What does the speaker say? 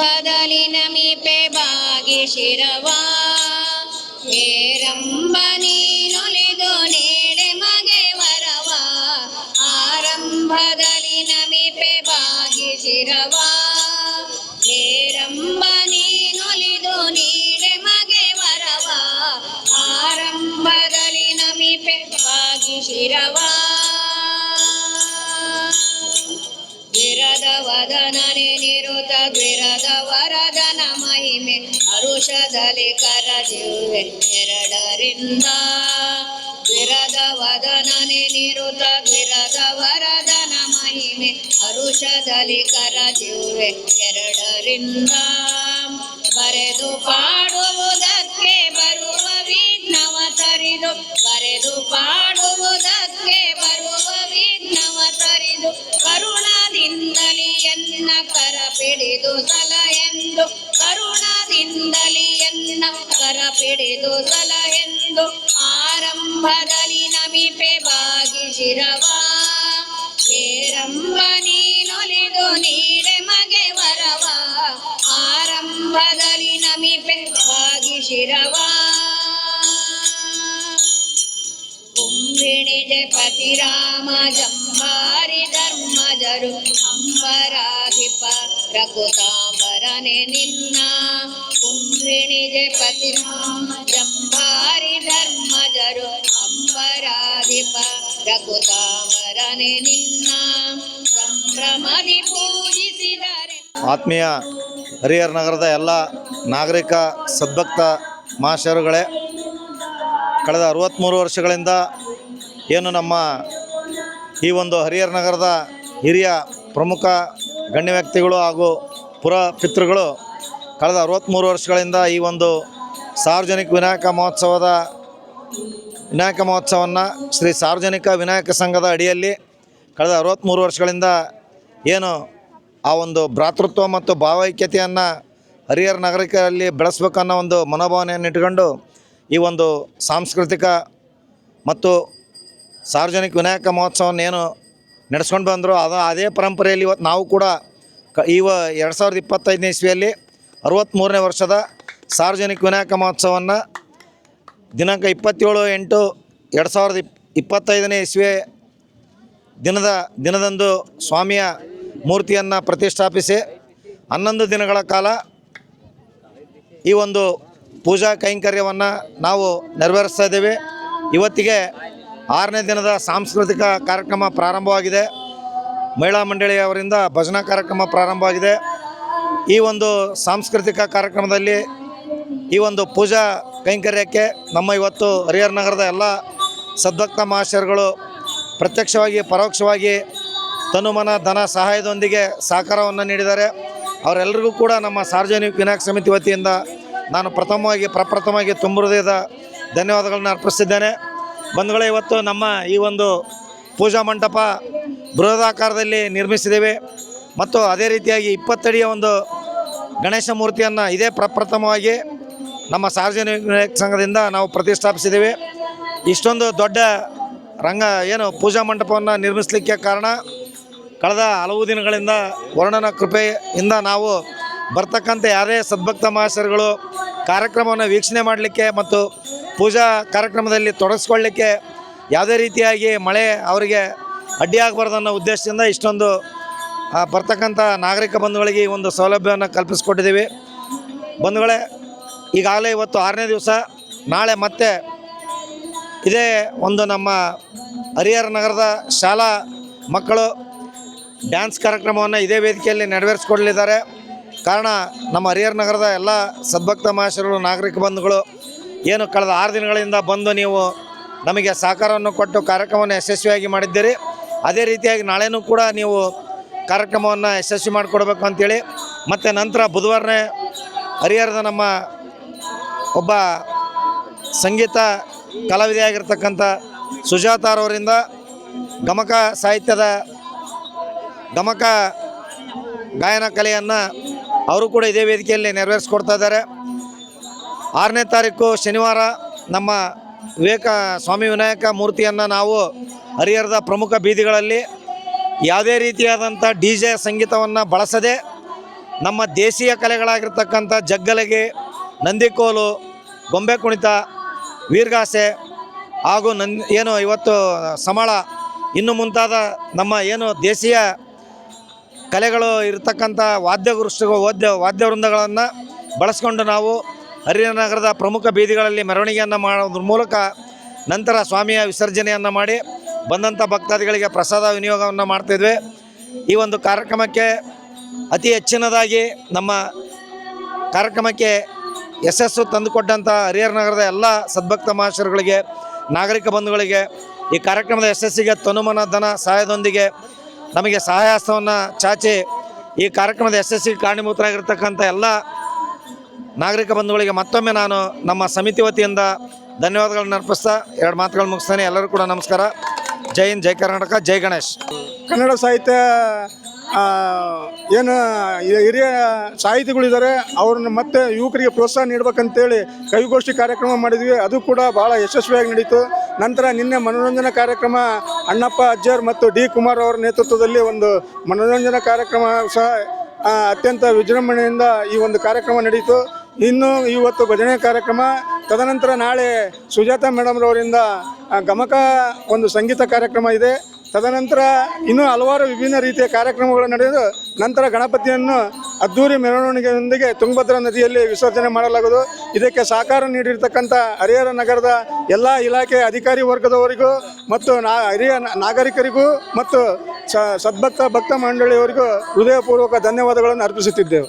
ಆರಂಭದಲ್ಲಿ ನಮಿಪೆ ಬಾಗಿ ಶಿರವ. ಏರಂಬ ನೀನೊಲಿದು ನೀಡೆ ಮಗೆ ವರವ. ಆರಂಭದಲ್ಲಿ ನಮಿಪೆ ಬಾಗಿ ಶಿರವ. ಏರಂಬ ನೀನೊಲಿದು ನೀಡೆ ಮಗೆ ವರವ. ಆರಂಭದಲ್ಲಿ ನಮಿಪೆ ಬಾಗಿ ವದನನೆ ನಿರುತ ವಿರದ ವರದನ ಮಹಿಮೆ. ಅರುಷದಲ್ಲಿ ಕರಜುವೆ ಎರಡರಿಂದ. ವಿರದ ವದನನೆ ನಿರುತ ವಿರದ ವರದನ ಮಹಿಮೆ. ಅರುಷದಲ್ಲಿ ಕರಜುವೆ ಎರಡರಿಂದ. ಬರೆದು ಪಾಡುವುದಕ್ಕೆ ಬರುವ ವಿಘ್ನವ ತರಿದು ಬರೆದು ಪಾಡುವುದಕ್ಕೆ ಪಿಡಿದು ಸಲ ಎಂದು ಆರಂಭದಲ್ಲಿ ನಮಿಪೆ ಬಾಗಿ ಶಿರವ ಏರಂಬ ನೀನೊಲಿದು ನೀಡೆ ಮಗೆ ವರವ ಆರಂಭದಲ್ಲಿ ನಮಿಪೆ ಬಾಗಿ ಶಿರವ ಕುಂಭಿಣಿ ಜಪತಿ ರಾಮ ಜಂಬಾರಿ ಧರ್ಮಜರು ಅಂಬರಾಧಿಪ ರಘುತಾಂಬರನೆ ನಿನ್ನ ಕುಂಭಿಣಿ ಪತಿ ರಾಮ ಜಂಬಾರಿ ಧರ್ಮಜರು ಅಂಬರಾಧಿಪ. ರಘುತಾಮರನೆ ನಿನ್ನ ಸಂಭ್ರಮದಿ ಪೂಜಿಸಿದರೆ. ಆತ್ಮೀಯ ಹರಿಹರ ನಗರದ ಎಲ್ಲ ನಾಗರಿಕ ಸದ್ಭಕ್ತ ಮಾಷರುಗಳೇ ಕಳೆದ ಅರವತ್ತ್ಮೂರು ವರ್ಷಗಳಿಂದ ಏನು ನಮ್ಮ ಈ ಒಂದು ಹರಿಹರ ನಗರದ ಹಿರಿಯ ಪ್ರಮುಖ ಗಣ್ಯ ವ್ಯಕ್ತಿಗಳು ಹಾಗೂ ಪುರ ಪಿತೃಗಳು ಕಳೆದ ಅರವತ್ತ್ಮೂರು ವರ್ಷಗಳಿಂದ ಈ ಒಂದು ಸಾರ್ವಜನಿಕ ವಿನಾಯಕ ಮಹೋತ್ಸವದ, ವಿನಾಯಕ ಮಹೋತ್ಸವವನ್ನು ಶ್ರೀ ಸಾರ್ವಜನಿಕ ವಿನಾಯಕ ಸಂಘದ ಅಡಿಯಲ್ಲಿ ಕಳೆದ ಅರವತ್ತ್ಮೂರು ವರ್ಷಗಳಿಂದ ಏನು ಆ ಒಂದು ಭ್ರಾತೃತ್ವ ಮತ್ತು ಭಾವೈಕ್ಯತೆಯನ್ನು ಹರಿಹರ ನಾಗರಿಕರಲ್ಲಿ ಬೆಳೆಸ್ಬೇಕನ್ನೋ ಒಂದು ಮನೋಭಾವನೆಯನ್ನು ಇಟ್ಕೊಂಡು ಈ ಒಂದು ಸಾಂಸ್ಕೃತಿಕ ಮತ್ತು ಸಾರ್ವಜನಿಕ ವಿನಾಯಕ ಮಹೋತ್ಸವವನ್ನು ಏನು ನಡೆಸ್ಕೊಂಡು ಬಂದರು, ಅದು ಅದೇ ಪರಂಪರೆಯಲ್ಲಿ ಇವತ್ತು ನಾವು ಕೂಡ ಕ ಇವ ಎರಡು ಸಾವಿರದ ಇಪ್ಪತ್ತೈದನೇ ಇಸ್ವಿಯಲ್ಲಿ ಅರವತ್ತ್ಮೂರನೇ ವರ್ಷದ ಸಾರ್ವಜನಿಕ ವಿನಾಯಕ ಮಹೋತ್ಸವವನ್ನು ದಿನಾಂಕ ಇಪ್ಪತ್ತೇಳು ಎಂಟು ಎರಡು ಸಾವಿರದ ಇಪ್, ಇಪ್ಪತ್ತೈದನೇ ಇಸ್ವಿ ದಿನದ, ದಿನದಂದು ಸ್ವಾಮಿಯ ಮೂರ್ತಿಯನ್ನು ಪ್ರತಿಷ್ಠಾಪಿಸಿ ಹನ್ನೊಂದು ದಿನಗಳ ಕಾಲ ಈ ಒಂದು ಪೂಜಾ ಕೈಂಕರ್ಯವನ್ನು ನಾವು ನೆರವೇರಿಸ್ತಾ ಇದ್ದೇವೆ. ಇವತ್ತಿಗೆ ಆರನೇ ದಿನದ ಸಾಂಸ್ಕೃತಿಕ ಕಾರ್ಯಕ್ರಮ ಪ್ರಾರಂಭವಾಗಿದೆ. ಮಹಿಳಾ ಮಂಡಳಿಯವರಿಂದ ಭಜನಾ ಕಾರ್ಯಕ್ರಮ ಪ್ರಾರಂಭವಾಗಿದೆ. ಈ ಒಂದು ಸಾಂಸ್ಕೃತಿಕ ಕಾರ್ಯಕ್ರಮದಲ್ಲಿ ಈ ಒಂದು ಪೂಜಾ ಕೈಂಕರ್ಯಕ್ಕೆ ನಮ್ಮ ಇವತ್ತು ಹರಿಹರ ನಗರದ ಎಲ್ಲ ಸದ್ಭಕ್ತ ಮಹಾಶಯರುಗಳು ಪ್ರತ್ಯಕ್ಷವಾಗಿ, ಪರೋಕ್ಷವಾಗಿ ತನುಮನ ಧನ ಸಹಾಯದೊಂದಿಗೆ ಸಹಕಾರವನ್ನು ನೀಡಿದ್ದಾರೆ. ಅವರೆಲ್ಲರಿಗೂ ಕೂಡ ನಮ್ಮ ಸಾರ್ವಜನಿಕ ವಿನಾಯಕ ಸಮಿತಿ ವತಿಯಿಂದ ನಾನು ಪ್ರಥಮವಾಗಿ, ಪ್ರಪ್ರಥಮವಾಗಿ ತುಂಬ ಹೃದಯದ ಧನ್ಯವಾದಗಳನ್ನು ಅರ್ಪಿಸಿದ್ದೇನೆ ಬಂಧುಗಳೇ, ಇವತ್ತು ನಮ್ಮ ಈ ಒಂದು ಪೂಜಾ ಮಂಟಪ ಬೃಹದಾಕಾರದಲ್ಲಿ ನಿರ್ಮಿಸಿದ್ದೇವೆ. ಮತ್ತು ಅದೇ ರೀತಿಯಾಗಿ ಇಪ್ಪತ್ತಡಿಯ ಒಂದು ಗಣೇಶ ಮೂರ್ತಿಯನ್ನು ಇದೇ ಪ್ರಪ್ರಥಮವಾಗಿ ನಮ್ಮ ಸಾರ್ವಜನಿಕ ಸಂಘದಿಂದ ನಾವು ಪ್ರತಿಷ್ಠಾಪಿಸಿದ್ದೀವಿ. ಇಷ್ಟೊಂದು ದೊಡ್ಡ ರಂಗ, ಏನು ಪೂಜಾ ಮಂಟಪವನ್ನು ನಿರ್ಮಿಸಲಿಕ್ಕೆ ಕಾರಣ ಕಳೆದ ಹಲವು ದಿನಗಳಿಂದ ವರ್ಣನ ಕೃಪೆಯಿಂದ ನಾವು ಬರ್ತಕ್ಕಂಥ ಯಾರೇ ಸದ್ಭಕ್ತ ಮಹಾಶಯರುಗಳು ಕಾರ್ಯಕ್ರಮವನ್ನು ವೀಕ್ಷಣೆ ಮಾಡಲಿಕ್ಕೆ ಮತ್ತು ಪೂಜಾ ಕಾರ್ಯಕ್ರಮದಲ್ಲಿ ತೊಡಗಿಸ್ಕೊಳ್ಳಿಕ್ಕೆ ಯಾವುದೇ ರೀತಿಯಾಗಿ ಮಳೆ ಅವರಿಗೆ ಅಡ್ಡಿಯಾಗಬಾರ್ದು ಅನ್ನೋ ಉದ್ದೇಶದಿಂದ ಇಷ್ಟೊಂದು ಬರ್ತಕ್ಕಂಥ ನಾಗರಿಕ ಬಂಧುಗಳಿಗೆ ಒಂದು ಸೌಲಭ್ಯವನ್ನು ಕಲ್ಪಿಸ್ಕೊಟ್ಟಿದ್ದೀವಿ. ಬಂಧುಗಳೇ, ಈಗಾಗಲೇ ಇವತ್ತು ಆರನೇ ದಿವಸ, ನಾಳೆ ಮತ್ತೆ ಇದೇ ಒಂದು ನಮ್ಮ ಹರಿಹರ ನಗರದ ಶಾಲಾ ಮಕ್ಕಳು ಡ್ಯಾನ್ಸ್ ಕಾರ್ಯಕ್ರಮವನ್ನು ಇದೇ ವೇದಿಕೆಯಲ್ಲಿ ನೆರವೇರಿಸಿಕೊಡಲಿದ್ದಾರೆ. ಕಾರಣ ನಮ್ಮ ಹರಿಹರ ನಗರದ ಎಲ್ಲ ಸದ್ಭಕ್ತ ಮಹಾಶಯರು ನಾಗರಿಕ ಬಂಧುಗಳು, ಏನು ಕಳೆದ ಆರು ದಿನಗಳಿಂದ ಬಂದು ನೀವು ನಮಗೆ ಸಹಕಾರವನ್ನು ಕೊಟ್ಟು ಕಾರ್ಯಕ್ರಮವನ್ನು ಯಶಸ್ವಿಯಾಗಿ ಮಾಡಿದ್ದೀರಿ. ಅದೇ ರೀತಿಯಾಗಿ ನಾಳೆನೂ ಕೂಡ ನೀವು ಕಾರ್ಯಕ್ರಮವನ್ನು ಯಶಸ್ವಿ ಮಾಡಿಕೊಡ್ಬೇಕು ಅಂಥೇಳಿ ಮತ್ತು ನಂತರ ಬುಧವಾರನೇ ಹರಿಹರದ ನಮ್ಮ ಒಬ್ಬ ಸಂಗೀತ ಕಲಾವಿದೆಯಾಗಿರ್ತಕ್ಕಂಥ ಸುಜಾತಾರವರಿಂದ ಗಮಕ ಸಾಹಿತ್ಯದ ಗಮಕ ಗಾಯನ ಕಲೆಯನ್ನು ಅವರು ಕೂಡ ಇದೇ ವೇದಿಕೆಯಲ್ಲಿ ನೆರವೇರಿಸ್ಕೊಡ್ತಾ ಇದ್ದಾರೆ. ಆರನೇ ತಾರೀಕು ಶನಿವಾರ ನಮ್ಮ ವಿವೇಕ ಸ್ವಾಮಿ ವಿನಾಯಕ ಮೂರ್ತಿಯನ್ನು ನಾವು ಹರಿಹರದ ಪ್ರಮುಖ ಬೀದಿಗಳಲ್ಲಿ ಯಾವುದೇ ರೀತಿಯಾದಂಥ ಡಿ ಜೆ ಸಂಗೀತವನ್ನು ಬಳಸದೆ ನಮ್ಮ ದೇಶೀಯ ಕಲೆಗಳಾಗಿರ್ತಕ್ಕಂಥ ಜಗ್ಗಲಗಿ, ನಂದಿಕೋಲು, ಗೊಂಬೆ ಕುಣಿತ, ವೀರ್ಗಾಸೆ ಹಾಗೂ ನನ್ ಏನು ಇವತ್ತು ಸಮಳ, ಇನ್ನು ಮುಂತಾದ ನಮ್ಮ ಏನು ದೇಶೀಯ ಕಲೆಗಳು ಇರತಕ್ಕಂಥ ವಾದ್ಯಗೃಷ್ಟ ವಾದ್ಯ ವಾದ್ಯವೃಂದಗಳನ್ನು ಬಳಸ್ಕೊಂಡು ನಾವು ಹರಿಹರನಗರದ ಪ್ರಮುಖ ಬೀದಿಗಳಲ್ಲಿ ಮೆರವಣಿಗೆಯನ್ನು ಮಾಡೋದ್ರ ಮೂಲಕ ನಂತರ ಸ್ವಾಮಿಯ ವಿಸರ್ಜನೆಯನ್ನು ಮಾಡಿ ಬಂದಂಥ ಭಕ್ತಾದಿಗಳಿಗೆ ಪ್ರಸಾದ ವಿನಿಯೋಗವನ್ನು ಮಾಡ್ತಿದ್ವಿ. ಈ ಒಂದು ಕಾರ್ಯಕ್ರಮಕ್ಕೆ ಅತಿ ಹೆಚ್ಚಿನದಾಗಿ ನಮ್ಮ ಕಾರ್ಯಕ್ರಮಕ್ಕೆ ಯಶಸ್ಸು ತಂದುಕೊಟ್ಟಂಥ ಹರಿಹರನಗರದ ಎಲ್ಲ ಸದ್ಭಕ್ತ ಮಹಾಶರುಗಳಿಗೆ, ನಾಗರಿಕ ಬಂಧುಗಳಿಗೆ ಈ ಕಾರ್ಯಕ್ರಮದ ಯಶಸ್ಸಿಗೆ ತನುಮನ ಧನ ಸಹಾಯದೊಂದಿಗೆ ನಮಗೆ ಸಹಾಯಹಸ್ತವನ್ನು ಚಾಚಿ ಈ ಕಾರ್ಯಕ್ರಮದ ಯಶಸ್ಸಿಗೆ ಕಾರಣೀಭೂತರಾಗಿರ್ತಕ್ಕಂಥ ಎಲ್ಲ ನಾಗರಿಕ ಬಂಧುಗಳಿಗೆ ಮತ್ತೊಮ್ಮೆ ನಾನು ನಮ್ಮ ಸಮಿತಿ ವತಿಯಿಂದ ಧನ್ಯವಾದಗಳನ್ನು ಅರ್ಪಿಸ್ತಾ ಎರಡು ಮಾತುಗಳು ಮುಗಿಸ್ತಾನೆ. ಎಲ್ಲರೂ ಕೂಡ ನಮಸ್ಕಾರ. ಜೈ ಹಿಂದ್, ಜೈ ಕರ್ನಾಟಕ, ಜೈ ಗಣೇಶ್. ಕನ್ನಡ ಸಾಹಿತ್ಯ ಏನು ಹಿರಿಯ ಸಾಹಿತಿಗಳಿದ್ದಾರೆ, ಅವ್ರನ್ನ ಮತ್ತೆ ಯುವಕರಿಗೆ ಪ್ರೋತ್ಸಾಹ ನೀಡಬೇಕಂತೇಳಿ ಕವಿಗೋಷ್ಠಿ ಕಾರ್ಯಕ್ರಮ ಮಾಡಿದ್ವಿ. ಅದು ಕೂಡ ಭಾಳ ಯಶಸ್ವಿಯಾಗಿ ನಡೀತು. ನಂತರ ನಿನ್ನೆ ಮನೋರಂಜನಾ ಕಾರ್ಯಕ್ರಮ, ಅಣ್ಣಪ್ಪ ಅಜ್ಜರ್ ಮತ್ತು ಡಿ ಕುಮಾರ್ ಅವರ ನೇತೃತ್ವದಲ್ಲಿ ಒಂದು ಮನೋರಂಜನಾ ಕಾರ್ಯಕ್ರಮ ಸಹ ಅತ್ಯಂತ ವಿಜೃಂಭಣೆಯಿಂದ ಈ ಒಂದು ಕಾರ್ಯಕ್ರಮ ನಡೀತು. ಇನ್ನು ಇವತ್ತು ಭಜನೆ ಕಾರ್ಯಕ್ರಮ, ತದನಂತರ ನಾಳೆ ಸುಜಾತ ಮೇಡಮ್ರವರಿಂದ ಗಮಕ ಒಂದು ಸಂಗೀತ ಕಾರ್ಯಕ್ರಮ ಇದೆ. ತದನಂತರ ಇನ್ನೂ ಹಲವಾರು ವಿಭಿನ್ನ ರೀತಿಯ ಕಾರ್ಯಕ್ರಮಗಳು ನಡೆದು, ನಂತರ ಗಣಪತಿಯನ್ನು ಅದ್ದೂರಿ ಮೆರವಣಿಗೆಯೊಂದಿಗೆ ತುಂಗಭದ್ರಾ ನದಿಯಲ್ಲಿ ವಿಸರ್ಜನೆ ಮಾಡಲಾಗುವುದು. ಇದಕ್ಕೆ ಸಹಕಾರ ನೀಡಿರ್ತಕ್ಕಂಥ ಹರಿಹರ ನಗರದ ಎಲ್ಲ ಇಲಾಖೆ ಅಧಿಕಾರಿ ವರ್ಗದವರಿಗೂ ಮತ್ತು ನಾ, ಹಿರಿಯ ನಾಗರಿಕರಿಗೂ ಮತ್ತು ಸದ್ಭಕ್ತ ಭಕ್ತ ಮಂಡಳಿಯವರಿಗೂ ಹೃದಯಪೂರ್ವಕ ಧನ್ಯವಾದಗಳನ್ನು ಅರ್ಪಿಸುತ್ತಿದ್ದೇವೆ.